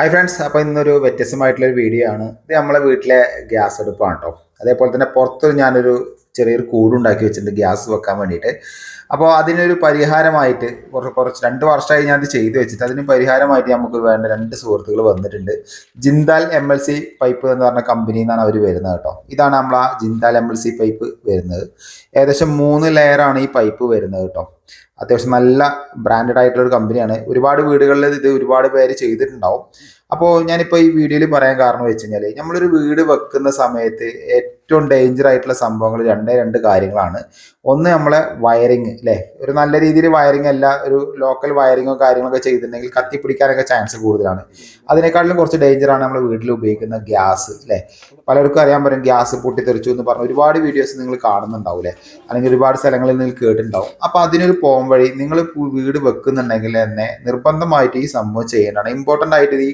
Hi friends അപ്പോൾ ഇന്നൊരു വ്യത്യസ്തമായിട്ടുള്ളൊരു video ആണ്. ഇത് നമ്മളെ വീട്ടിലെ ഗ്യാസ് അടുപ്പാണ് കേട്ടോ അതേപോലെ തന്നെ പുറത്ത് ഞാനൊരു ചെറിയൊരു കൂടുണ്ടാക്കി വെച്ചിട്ടുണ്ട് ഗ്യാസ് വെക്കാൻ വേണ്ടിയിട്ട്. അപ്പോൾ അതിനൊരു പരിഹാരമായിട്ട് കുറച്ച് കുറച്ച് രണ്ട് വർഷമായി ഞാൻ ഇത് ചെയ്തു വെച്ചിട്ട് അതിന് പരിഹാരമായിട്ട് നമുക്ക് വേണ്ട രണ്ട് സുഹൃത്തുക്കൾ വന്നിട്ടുണ്ട്. Jindal M L C pipe എന്ന് പറഞ്ഞ കമ്പനിയിൽ നിന്നാണ് അവർ വരുന്നത് കേട്ടോ ഇതാണ് നമ്മൾ ആ Jindal M L C pipe വരുന്നത്. ഏകദേശം മൂന്ന് ലെയറാണ് ഈ പൈപ്പ് വരുന്നത് കേട്ടോ അത്യാവശ്യം നല്ല ബ്രാൻഡഡ് ആയിട്ടുള്ള ഒരു കമ്പനിയാണ് ഒരുപാട് വീടുകളിൽ ഇത് ഒരുപാട് പേര് ചെയ്തിട്ടുണ്ടാവും. അപ്പോൾ ഞാനിപ്പോൾ ഈ വീഡിയോയിൽ പറയാൻ കാരണം വെച്ച് കഴിഞ്ഞാൽ നമ്മളൊരു വീട് വെക്കുന്ന സമയത്ത് ഏറ്റവും ഡേഞ്ചർ ആയിട്ടുള്ള സംഭവങ്ങൾ രണ്ടേ രണ്ട് കാര്യങ്ങളാണ്. ഒന്ന് നമ്മളെ വയറിങ് അല്ലേ ഒരു നല്ല രീതിയിൽ വയറിങ് അല്ല ഒരു ലോക്കൽ വയറിങ്ങോ കാര്യങ്ങളൊക്കെ ചെയ്തിട്ടുണ്ടെങ്കിൽ കത്തിപ്പിടിക്കാനൊക്കെ ചാൻസ് കൂടുതലാണ്. അതിനേക്കാളും കുറച്ച് ഡേഞ്ചറാണ് നമ്മൾ വീട്ടിൽ ഉപയോഗിക്കുന്ന ഗ്യാസ് അല്ലേ പലർക്കും അറിയാൻ പറ്റും ഗ്യാസ് പൊട്ടിത്തെറിച്ചു എന്ന് പറഞ്ഞ ഒരുപാട് വീഡിയോസ് നിങ്ങൾ കാണുന്നുണ്ടാവും അല്ലേ അല്ലെങ്കിൽ ഒരുപാട് സ്ഥലങ്ങളിൽ നിങ്ങൾ കേട്ടിട്ടുണ്ടാവും. അപ്പോൾ അതിനൊരു പോം വഴി നിങ്ങൾ വീട് വെക്കുന്നുണ്ടെങ്കിൽ തന്നെ നിർബന്ധമായിട്ട് ഈ സംഭവം ചെയ്യേണ്ടതാണ്. ഇമ്പോർട്ടന്റ് ആയിട്ട് ഈ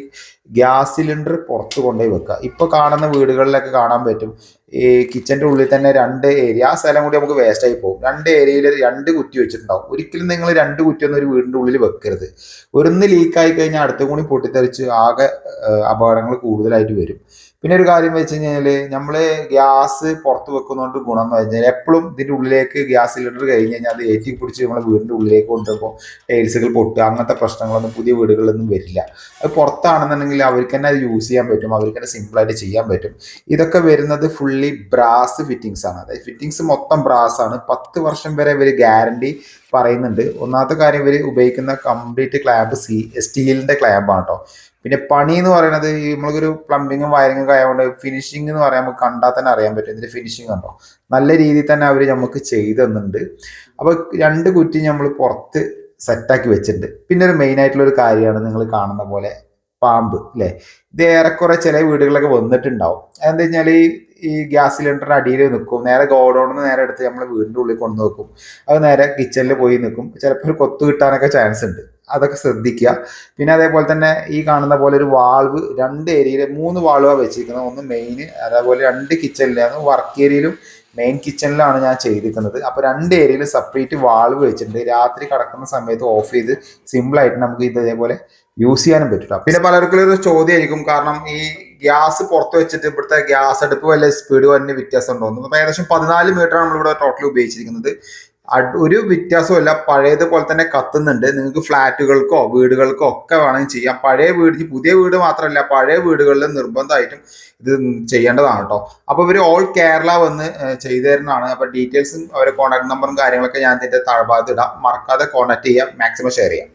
ഗ്യാസ് സിലിണ്ടർ പുറത്ത് കൊണ്ടുപോയി വെക്കുക. ഇപ്പോൾ കാണുന്ന വീടുകളിലൊക്കെ കാണാൻ പറ്റും. ഈ കിച്ചന്റെ ഉള്ളിൽ തന്നെ രണ്ട് ഏരിയ ആ സ്ഥലം കൂടി നമുക്ക് വേസ്റ്റ് ആയി പോകും. രണ്ട് ഏരിയയിൽ രണ്ട് കുറ്റി വെച്ചിട്ടുണ്ടാവും. ഒരിക്കലും നിങ്ങൾ രണ്ട് കുറ്റി കുറ്റിയൊന്നും ഒരു വീടിന്റെ ഉള്ളിൽ വെക്കരുത്. ഒരുന്ന് ലീക്കായി കഴിഞ്ഞാൽ അടുത്ത കൂടി പൊട്ടിത്തെറിച്ച് ആകെ അപകടങ്ങൾ കൂടുതലായിട്ട് വരും. പിന്നെ ഒരു കാര്യം വെച്ച് കഴിഞ്ഞാൽ നമ്മൾ ഗ്യാസ് പുറത്ത് വെക്കുന്നതുകൊണ്ട് ഗുണം എന്ന് വെച്ചാൽ എപ്പോഴും ഇതിന്റെ ഉള്ളിലേക്ക് ഗ്യാസ് സിലിണ്ടർ കഴിഞ്ഞ് കഴിഞ്ഞാൽ അത് ഏറ്റി പിടിച്ച് നമ്മൾ വീടിന്റെ ഉള്ളിലേക്ക് കൊണ്ടുപോകുമ്പോൾ ടൈൽസുകൾ പൊട്ടുക അങ്ങനത്തെ പ്രശ്നങ്ങളൊന്നും പുതിയ വീടുകളിലൊന്നും വരില്ല. അത് പുറത്താണെന്നുണ്ടെങ്കിൽ അവർക്ക് തന്നെ അത് യൂസ് ചെയ്യാൻ പറ്റും അവർക്ക് തന്നെ സിമ്പിളായിട്ട് ചെയ്യാൻ പറ്റും. ഇതൊക്കെ വരുന്നത് ഫുള്ളി ബ്രാസ് ഫിറ്റിങ്സ് ആണ്. അതായത് ഫിറ്റിങ്സ് മൊത്തം ബ്രാസ് ആണ്. പത്ത് വർഷം വരെ ഇവർ ഗ്യാരണ്ടി പറയുന്നുണ്ട്. ഒന്നാമത്തെ കാര്യം ഇവർ ഉപയോഗിക്കുന്ന കംപ്ലീറ്റ് ക്ലാമ്പ് സി സ്റ്റീലിന്റെ ക്ലാമ്പാണ് കേട്ടോ പിന്നെ പണി എന്ന് പറയുന്നത് നമ്മൾക്കൊരു പ്ലംബിങ്ങും വയറിങ്ങും ഒക്കെ ആയതുകൊണ്ട് ഫിനിഷിംഗ് എന്ന് പറയാൻ നമുക്ക് കണ്ടാൽ തന്നെ അറിയാൻ പറ്റും. ഇതിന്റെ ഫിനിഷിംഗ് കണ്ടോ? നല്ല രീതിയിൽ തന്നെ അവർ നമുക്ക് ചെയ്തു തന്നിട്ടുണ്ട്. അപ്പോൾ രണ്ട് കുറ്റി നമ്മൾ പുറത്ത് സെറ്റാക്കി വെച്ചിട്ടുണ്ട്. പിന്നെ ഒരു മെയിൻ ആയിട്ടുള്ള ഒരു കാര്യമാണ് നിങ്ങൾ കാണുന്ന പോലെ പാമ്പ് അല്ലേ ഇത് ഏറെക്കുറെ ചില വീടുകളിലൊക്കെ വന്നിട്ടുണ്ടാവും. അതെന്താ വെച്ചാൽ ഈ ഗ്യാസ് സിലിണ്ടറിന്റെ അടിയിൽ നിൽക്കും. നേരെ ഗോഡൗണിൽ നേരെ എടുത്ത് നമ്മൾ വീടിന്റെ ഉള്ളിൽ കൊണ്ടു വെക്കും അത് നേരെ കിച്ചണിൽ പോയി നിൽക്കും. ചിലപ്പോൾ ഒരു കൊത്തു കിട്ടാനൊക്കെ ചാൻസ് ഉണ്ട്. അതൊക്കെ ശ്രദ്ധിക്കുക. പിന്നെ അതേപോലെ തന്നെ ഈ കാണുന്ന പോലെ ഒരു വാൾവ് രണ്ട് ഏരിയയിൽ മൂന്ന് വാൾവാണ് വെച്ചിരിക്കുന്നത്. ഒന്ന് മെയിൻ അതേപോലെ രണ്ട് കിച്ചണിലാണ് വർക്ക് ഏരിയയിലും മെയിൻ കിച്ചണിലാണ് ഞാൻ ചെയ്തിരിക്കുന്നത്. അപ്പോൾ രണ്ട് ഏരിയയിൽ സെപ്പറേറ്റ് വാൾവ് വെച്ചിട്ടുണ്ട്. രാത്രി കിടക്കുന്ന സമയത്ത് ഓഫ് ചെയ്ത് സിമ്പിളായിട്ട് നമുക്ക് ഇത് ഇതേപോലെ യൂസ് ചെയ്യാനും പറ്റില്ല പിന്നെ പലർക്കും ഒരു ചോദ്യമായിരിക്കും. കാരണം ഈ ഗ്യാസ് പുറത്ത് വെച്ചിട്ട് ഇവിടുത്തെ ഗ്യാസ് അടുപ്പ് വല്ല സ്പീഡ് തന്നെ വ്യത്യാസം ഉണ്ടോ അപ്പോൾ ഏകദേശം പതിനാല് മീറ്ററാണ് നമ്മളിവിടെ ടോട്ടൽ ഉപയോഗിച്ചിരിക്കുന്നത്. ഒരു വ്യത്യാസമല്ല പഴയതുപോലെ തന്നെ കത്തുന്നുണ്ട്. നിങ്ങൾക്ക് ഫ്ലാറ്റുകൾക്കോ വീടുകൾക്കോ ഒക്കെ വേണമെങ്കിൽ ചെയ്യാം. പഴയ വീട് പുതിയ വീട് മാത്രമല്ല പഴയ വീടുകളിൽ നിർബന്ധമായിട്ടും ഇത് ചെയ്യേണ്ടതാണ് കേട്ടോ. അപ്പോൾ ഇവർ ഓൾ കേരള വന്ന് ചെയ്തു തരുന്നതാണ് അപ്പോൾ ഡീറ്റെയിൽസും അവരെ കോൺടാക്ട് നമ്പറും കാര്യങ്ങളൊക്കെ ഞാൻ ഇതിന്റെ താഴ്ഭാഗത്ത് ഇടാം. മറക്കാതെ കോൺടാക്ട് ചെയ്യാം. മാക്സിമം ഷെയർ ചെയ്യാം.